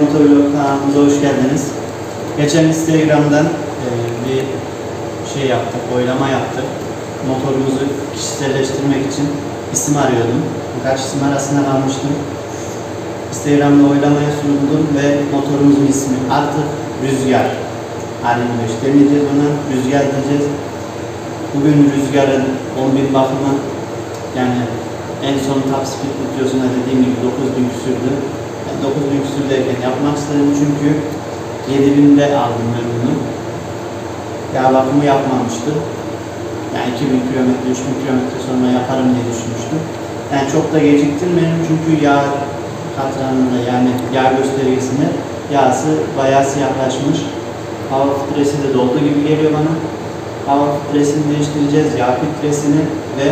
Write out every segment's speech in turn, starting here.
Motovlog kanalımıza hoş geldiniz. Geçen Instagram'dan e, bir şey yaptık, oylama yaptık. Motorumuzu kişiselleştirmek için isim arıyordum. Birkaç isim arasında kalmıştım. Instagram'da oylamaya sundum ve motorumuzun ismi artık Rüzgar. Halim 5 demeyeceğiz ona, Rüzgar diyeceğiz. Bugün Rüzgar'ın 11 bakımı yani en son top speed videosunda dediğim gibi 9000 küsürdü. Ben 9000 küsür derken yapmak istedim çünkü 7000'de aldım ben bunu. Yağ bakımı yapmamıştım. Yani 2000 kilometre, 3000 kilometre sonra yaparım diye düşünmüştüm. Yani çok da geciktirmedim çünkü yağ katranında yani yağ göstergesinde yağsı bayağı siyahlaşmış. Hava filtresi de doldu gibi geliyor bana. Hava filtresini değiştireceğiz, yağ filtresini ve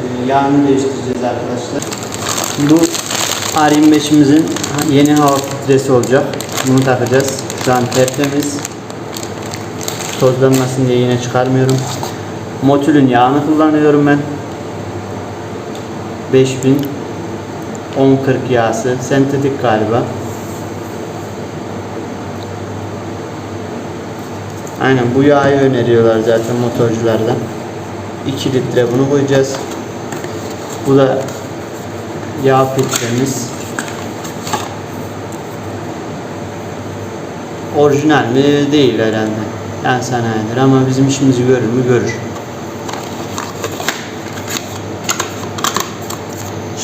e, yağını değiştireceğiz arkadaşlar. Bu R25'imizin yeni hava filtresi olacak. Bunu takacağız. Şu an tertemiz. Tozlanmasın diye yine çıkarmıyorum. Motül'ün yağını kullanıyorum ben. 5000 1040 yağsı. Sentetik galiba. Aynen bu yağı öneriyorlar zaten motorculardan. 2 litre bunu koyacağız. Bu da yağ filtremiz. Orijinal mi? Değil herhalde. Yani sanayidir ama bizim işimizi görür mü? Görür.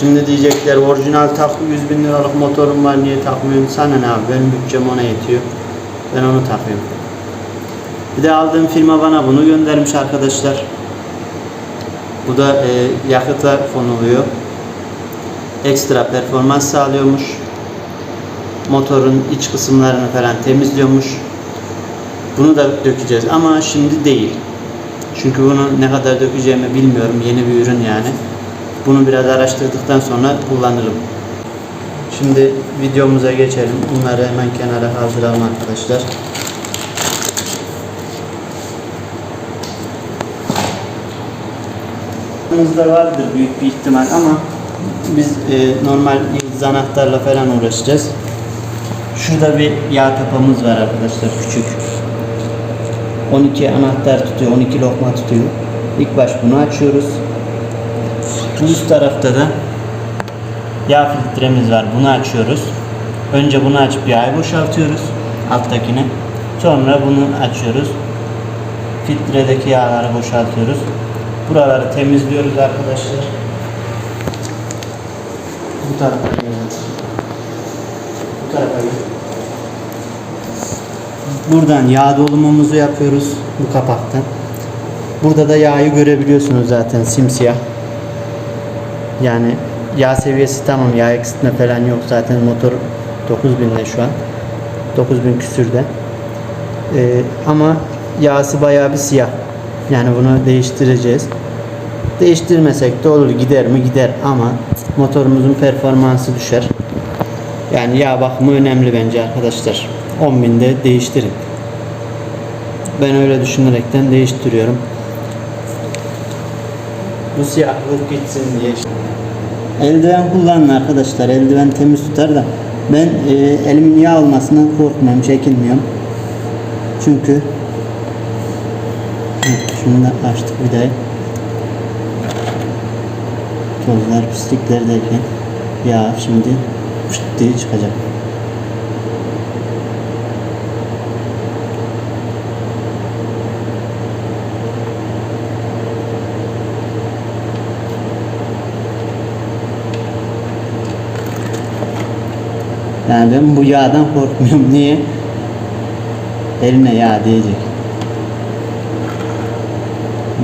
Şimdi diyecekler orijinal takı 100 bin liralık motorum var niye takmıyorsun? Sana ne abi benim bütçem ona yetiyor. Ben onu takıyorum. Bir de aldığım firma bana bunu göndermiş arkadaşlar. Bu da e, yakıta konuluyor. Ekstra performans sağlıyormuş. Motorun iç kısımlarını falan temizliyormuş. Bunu da dökeceğiz ama şimdi değil. Çünkü bunu ne kadar dökeceğimi bilmiyorum. Yeni bir ürün yani. Bunu biraz araştırdıktan sonra kullanırım. Şimdi videomuza geçelim. Bunları hemen kenara kaldıralım arkadaşlar. Aklımızda vardır büyük bir ihtimal ama biz e, normal yıldız anahtarla falan uğraşacağız. Şurada bir yağ tapamız var arkadaşlar küçük. 12 anahtar tutuyor, 12 lokma tutuyor. İlk baş bunu açıyoruz. Bu üst tarafta da yağ filtremiz var. Bunu açıyoruz. Önce bunu açıp yağı boşaltıyoruz alttakine. Sonra bunu açıyoruz. Filtredeki yağları boşaltıyoruz. Buraları temizliyoruz arkadaşlar. Bu tarafa gelelim. Bu tarafa gel. Buradan yağ dolumumuzu yapıyoruz bu kapaktan. Burada da yağı görebiliyorsunuz zaten simsiyah. Yani yağ seviyesi tamam yağ eksiltme falan yok zaten motor 9000'de şu an. 9000 küsürde. Ee, ama yağsı bayağı bir siyah. Yani bunu değiştireceğiz. Değiştirmesek de olur gider mi gider ama motorumuzun performansı düşer. Yani yağ bakımı önemli bence arkadaşlar. 10.000'de değiştirin. Ben öyle düşünerekten değiştiriyorum. Bu siyahlık gitsin diye. Eldiven kullanın arkadaşlar. Eldiven temiz tutar da. Ben e, elimin yağ olmasından korkmuyorum, çekinmiyorum. Çünkü Heh, Şunu da açtık bir daha. Tozlar, pislikler derken yağ şimdi pışt diye çıkacak. Yani ben bu yağdan korkmuyorum. Niye? Eline yağ diyecek.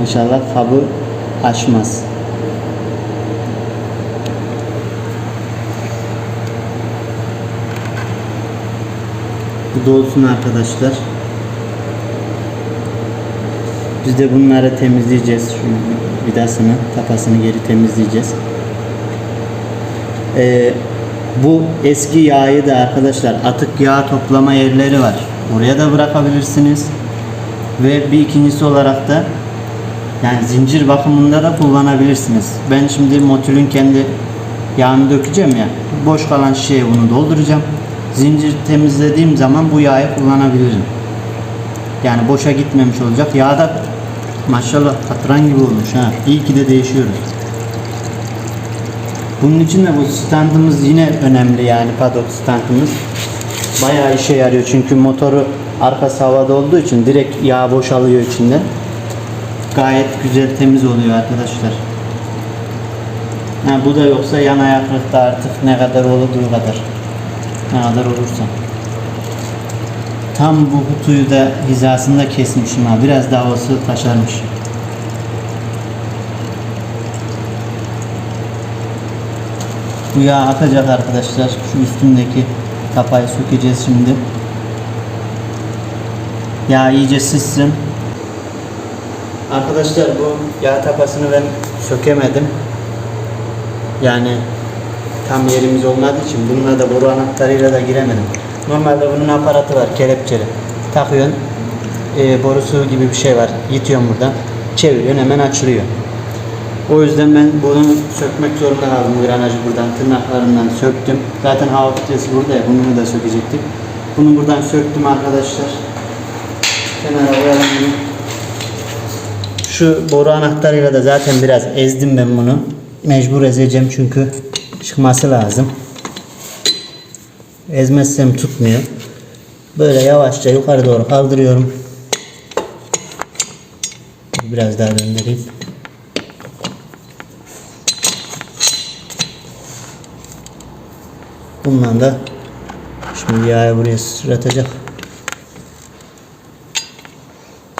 İnşallah kabı aşmaz. Dolsun arkadaşlar. Biz de bunları temizleyeceğiz. Şu vidasını, tapasını geri temizleyeceğiz. Ee, bu eski yağı da arkadaşlar atık yağ toplama yerleri var. Oraya da bırakabilirsiniz. Ve bir ikincisi olarak da yani zincir bakımında da kullanabilirsiniz. Ben şimdi Motil'in kendi yağını dökeceğim ya. boş kalan şişeye bunu dolduracağım. Zincir temizlediğim zaman bu yağı kullanabilirim. Yani boşa gitmemiş olacak. Yağ da maşallah katran gibi olmuş ha. İyi ki de değişiyoruz. Bunun için de bu standımız yine önemli yani padok standımız. Bayağı işe yarıyor çünkü motoru arkası havada olduğu için direkt yağ boşalıyor içinde. Gayet güzel temiz oluyor arkadaşlar. Ha, bu da yoksa yan ayaklıkta artık ne kadar olduğu kadar. Kadar olursa. Tam bu kutuyu da hizasında kesmişim ha. Biraz daha olsa taşarmış. Bu yağ akacak arkadaşlar. Şu üstündeki tapayı sökeceğiz şimdi. Yağ iyice sızsın. Arkadaşlar bu yağ tapasını ben sökemedim. Yani tam yerimiz olmadığı için bununla da boru anahtarıyla da giremedim. Normalde bunun aparatı var kelepçeli. Takıyorsun. e, borusu gibi bir şey var. Yitiyorsun buradan. Çeviriyorsun hemen açılıyor. O yüzden ben bunu sökmek zorunda kaldım granajı buradan tırnaklarından söktüm. Zaten hava filtresi burada ya bunu da sökecektik. Bunu buradan söktüm arkadaşlar. Kenara koyalım. Şu boru anahtarıyla da zaten biraz ezdim ben bunu. Mecbur ezeceğim çünkü çıkması lazım. Ezmezsem tutmuyor. Böyle yavaşça yukarı doğru kaldırıyorum. Biraz daha döndüreyim. Bundan da şimdi yağı buraya sıçratacak.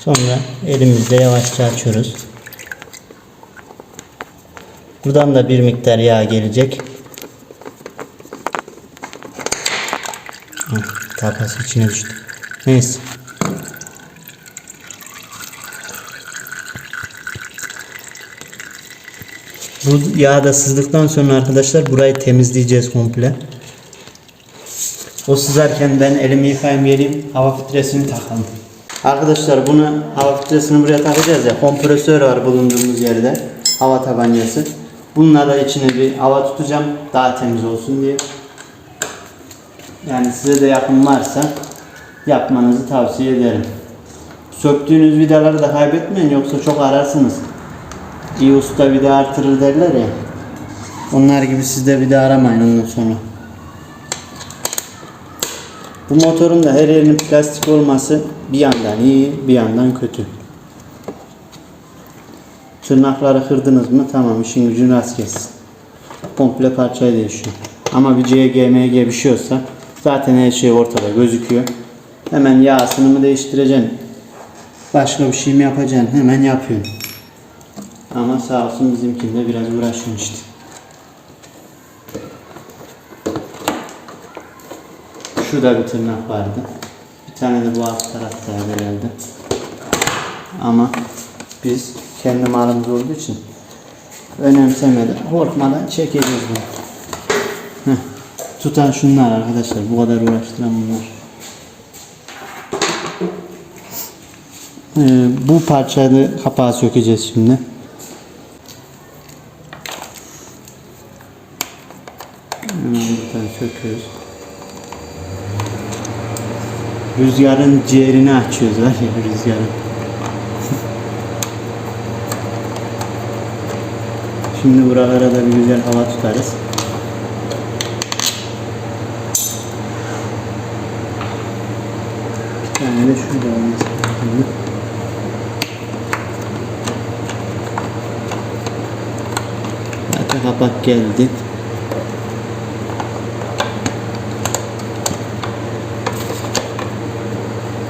Sonra elimizle yavaşça açıyoruz. Buradan da bir miktar yağ gelecek. Hı, Tapası içine düştü. Neyse. Bu yağ da sızdıktan sonra arkadaşlar burayı temizleyeceğiz komple. O sızarken ben elimi yıkayayım geleyim hava filtresini takalım. Arkadaşlar bunu hava filtresini buraya takacağız ya kompresör var bulunduğumuz yerde hava tabancası. Bununla da içine bir hava tutacağım daha temiz olsun diye. Yani size de yakın varsa yapmanızı tavsiye ederim. Söktüğünüz vidaları da kaybetmeyin yoksa çok ararsınız. İyi usta vida artırır derler ya. Onlar gibi siz de vida aramayın ondan sonra. Bu motorun da her yerinin plastik olması bir yandan iyi, bir yandan kötü. Tırnakları kırdınız mı tamam işin gücün rast gelsin. Komple parçayı değişiyor. Ama bir CGMG bir şey olsa zaten her şey ortada gözüküyor. Hemen yağsını mı değiştireceksin? Başka bir şey mi yapacaksın? Hemen yapıyorsun. Ama sağ olsun bizimkinde biraz uğraşıyorsun işte. Şurada bir tırnak vardı. Bir tane de bu alt taraftaydı herhalde. Ama biz kendi malımız olduğu için önemsemeden, korkmadan çekeceğiz bunu. Heh. Tutan şunlar arkadaşlar. Bu kadar uğraştıran bunlar. Ee, bu parçayı kapağı sökeceğiz şimdi. Hemen buradan söküyoruz. Rüzgarın ciğerini açıyoruz var ya rüzgarın. Şimdi buralara da bir güzel hava tutarız. Bir de şurada olması lazım. Zaten kapak geldi.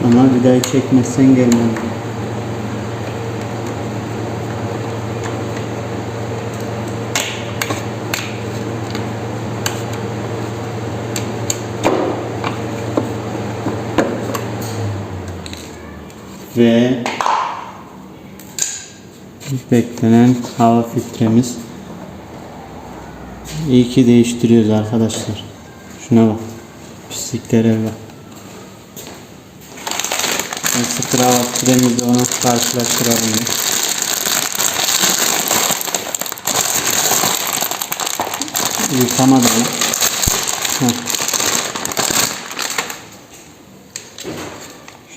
Ama vidayı çekmezsen gelmem. Ve beklenen hava filtremiz. İyi ki değiştiriyoruz arkadaşlar. Şuna bak. Pisliklere bak. Ben sıfır hava filtremizle onu karşılaştıralım. bir. Yıkama da var. Heh.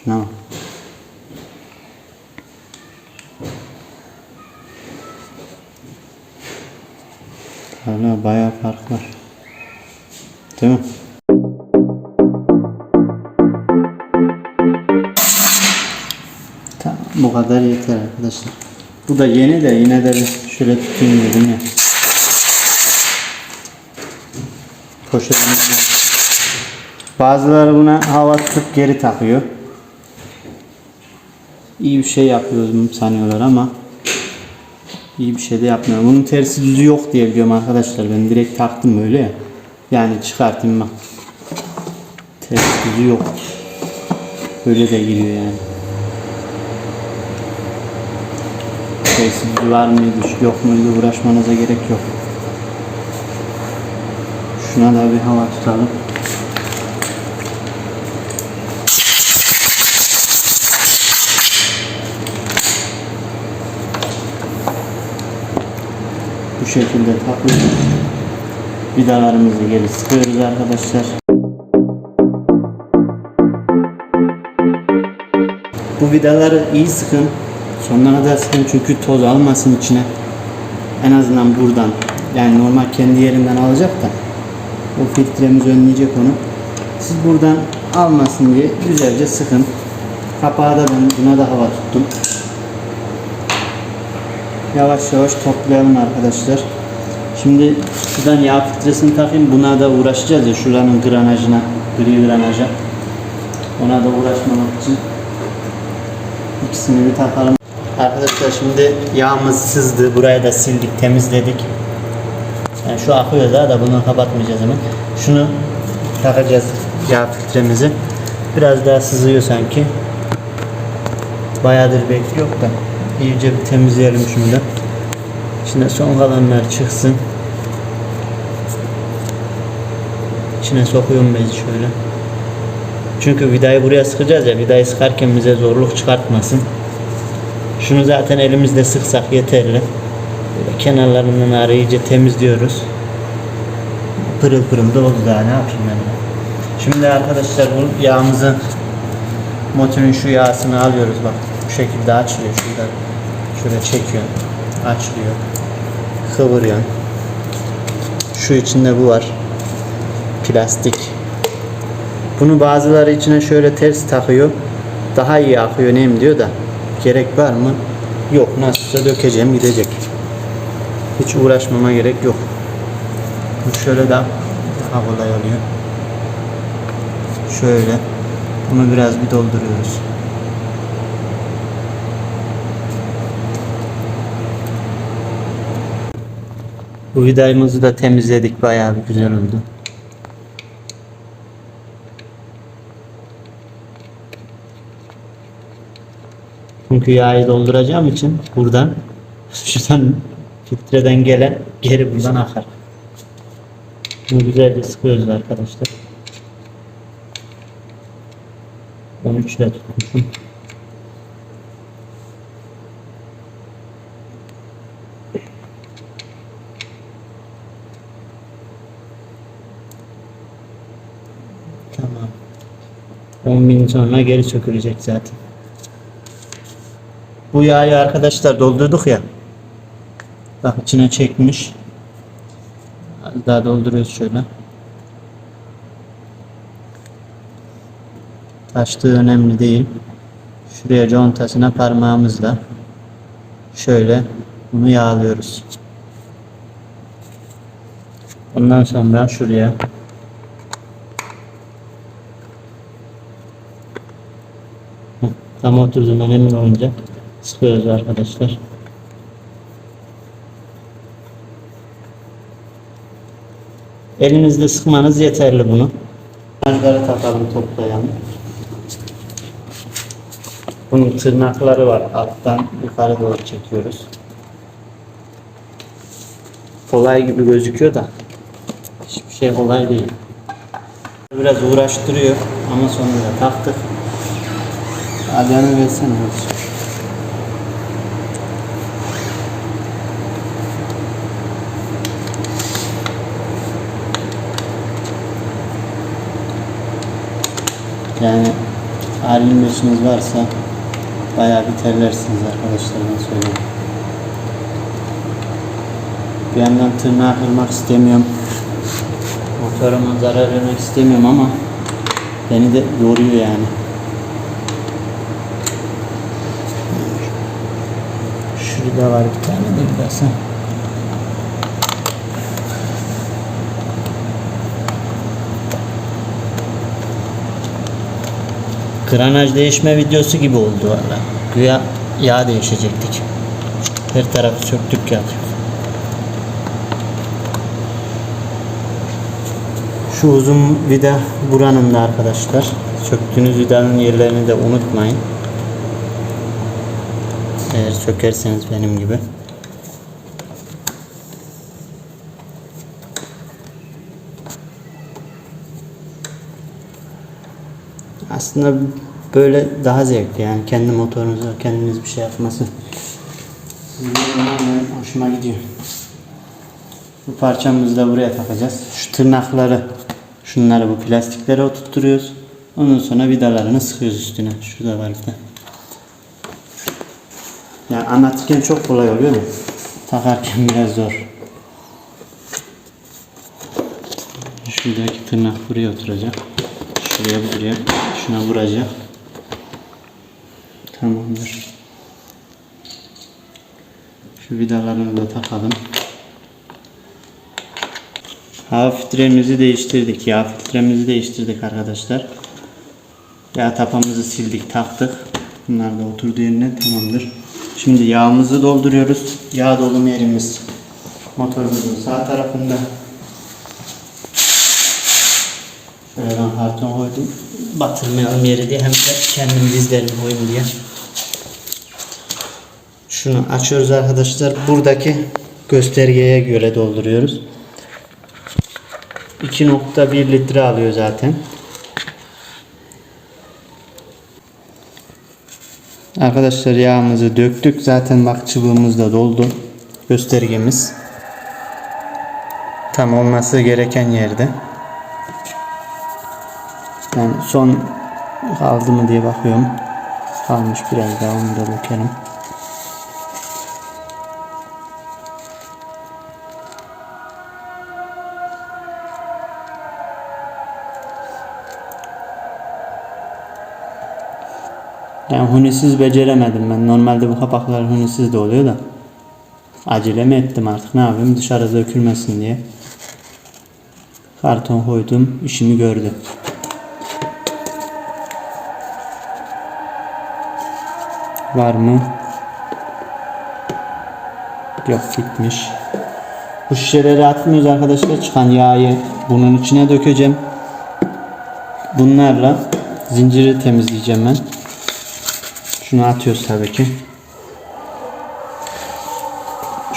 Şuna bak. Bayağı fark var. Değil mi? Tamam bu kadar yeter arkadaşlar. Bu da yeni de yine de şöyle tutayım dedim ya. Poşetini Bazıları buna hava tutup geri takıyor. İyi bir şey yapıyoruz sanıyorlar ama iyi bir şey de yapmıyor. Bunun tersi düzü yok diye biliyorum arkadaşlar. Ben direkt taktım böyle ya. Yani çıkartayım bak. Ters düzü yok. Böyle de giriyor yani. Ters düzü var mıydı, yok muydu uğraşmanıza gerek yok. Şuna da bir hava tutalım. Bu şekilde takıyoruz. Vidalarımızı geri sıkıyoruz arkadaşlar. Bu vidaları iyi sıkın. Sonuna da sıkın çünkü toz almasın içine. En azından buradan. Yani normal kendi yerinden alacak da. O filtremiz önleyecek onu. Siz buradan almasın diye güzelce sıkın. Kapağı da ben buna da hava tuttum. Yavaş yavaş toplayalım arkadaşlar. Şimdi şuradan yağ filtresini takayım. Buna da uğraşacağız ya şuranın granajına, gri granaja. Ona da uğraşmamak için ikisini bir takalım. Arkadaşlar şimdi yağımız sızdı. Burayı da sildik, temizledik. Yani şu akıyor daha da bunu kapatmayacağız hemen. Şunu takacağız yağ filtremizi. Biraz daha sızıyor sanki. Bayağıdır bekliyor da iyice bir temizleyelim şimdi. İçine son kalanlar çıksın. İçine sokuyorum bezi şöyle. Çünkü vidayı buraya sıkacağız ya vidayı sıkarken bize zorluk çıkartmasın. Şunu zaten elimizde sıksak yeterli. Böyle kenarlarından ağrı temizliyoruz. Pırıl pırıl da oldu daha ne yapayım ben. Şimdi arkadaşlar bu yağımızı motorun şu yağsını alıyoruz bak. Bu şekilde açılıyor şurada. Şöyle çekiyorsun. Açılıyor. Kıvırıyorsun. Şu içinde bu var. Plastik. Bunu bazıları içine şöyle ters takıyor. Daha iyi akıyor neyim diyor da. Gerek var mı? Yok. Nasılsa dökeceğim gidecek. Hiç uğraşmama gerek yok. Bu şöyle daha daha kolay oluyor. Şöyle. Bunu biraz bir dolduruyoruz. Bu vidayımızı da temizledik. Bayağı bir güzel oldu. Çünkü yağı dolduracağım için buradan şuradan filtreden gelen geri buradan akar. Bunu güzelce sıkıyoruz arkadaşlar. 13 ile tutmuşum. Tamam. 10 bin sonra geri sökülecek zaten. Bu yağı arkadaşlar doldurduk ya. Bak içine çekmiş. Daha dolduruyoruz şöyle. Taştığı önemli değil. Şuraya contasına parmağımızla şöyle bunu yağlıyoruz. Ondan sonra şuraya tam oturduğundan emin olunca sıkıyoruz arkadaşlar. Elinizde sıkmanız yeterli bunu. Margaret takalım toplayalım. Bunun tırnakları var. Alttan yukarı doğru çekiyoruz. Kolay gibi gözüküyor da hiçbir şey kolay değil. Biraz uğraştırıyor ama sonunda taktık. Adını versene. Hadi. Yani R25'iniz varsa bayağı bir terlersiniz arkadaşlar söyleyeyim. Bir yandan tırnağı kırmak istemiyorum. Motoruma zarar vermek istemiyorum ama beni de yoruyor yani. Şurada var bir tane de biraz. ha. Granaj değişme videosu gibi oldu valla. Güya yağ değişecektik. Her tarafı söktük yapıyoruz. Şu uzun vida buranın da arkadaşlar. Söktüğünüz vidanın yerlerini de unutmayın. Eğer sökerseniz benim gibi. Aslında böyle daha zevkli yani kendi motorunuza kendiniz bir şey yapması. Hoşuma gidiyor. Bu parçamızı da buraya takacağız. Şu tırnakları, şunları bu plastiklere oturtturuyoruz. Ondan sonra vidalarını sıkıyoruz üstüne. Şurada var bir de. Yani anlatırken çok kolay oluyor da takarken biraz zor. Şuradaki tırnak buraya oturacak. Şuraya buraya şuna vuracak. Tamamdır. Şu vidalarını da takalım. Hava filtremizi değiştirdik. Yağ filtremizi değiştirdik arkadaşlar. Yağ tapamızı sildik, taktık. Bunlar da oturdu yerine tamamdır. Şimdi yağımızı dolduruyoruz. Yağ dolum yerimiz motorumuzun sağ tarafında. Karton koydum. Batırmayalım yeri diye hem de kendim dizlerim koyayım diye. Şunu açıyoruz arkadaşlar. Buradaki göstergeye göre dolduruyoruz. 2.1 litre alıyor zaten. Arkadaşlar yağımızı döktük. Zaten bak çubuğumuz da doldu. Göstergemiz. Tam olması gereken yerde. Yani son kaldı mı diye bakıyorum. Kalmış biraz daha onu da dökelim. Yani hunisiz beceremedim ben. Normalde bu kapaklar hunisiz de oluyor da. Acele mi ettim artık ne yapayım dışarıda dökülmesin diye. Karton koydum işimi gördü. Var mı? Yok gitmiş. Bu şişeleri atmıyoruz arkadaşlar. Çıkan yağı bunun içine dökeceğim. Bunlarla zinciri temizleyeceğim ben. Şunu atıyoruz tabii ki.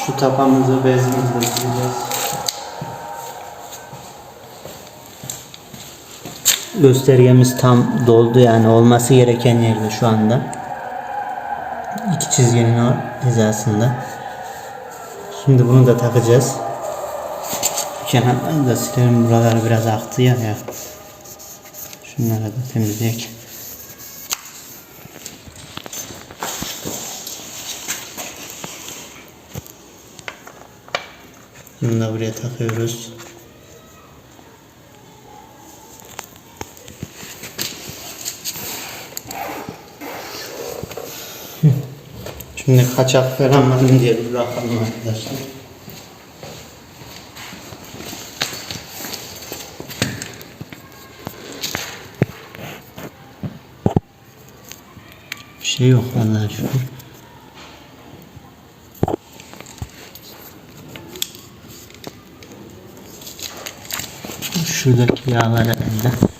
Şu tapamızı bezimizle sileceğiz. Göstergemiz tam doldu yani olması gereken yerde şu anda. Çizginin hizasında. Şimdi bunu da takacağız. Kenarları da silelim. Buraları biraz aktı ya. ya. Şunları da temizleyek. Bunu da buraya takıyoruz. Şimdi kaçak mı diye bir bakalım arkadaşlar. Bir şey yok vallahi şu an. Şuradaki yağları elde.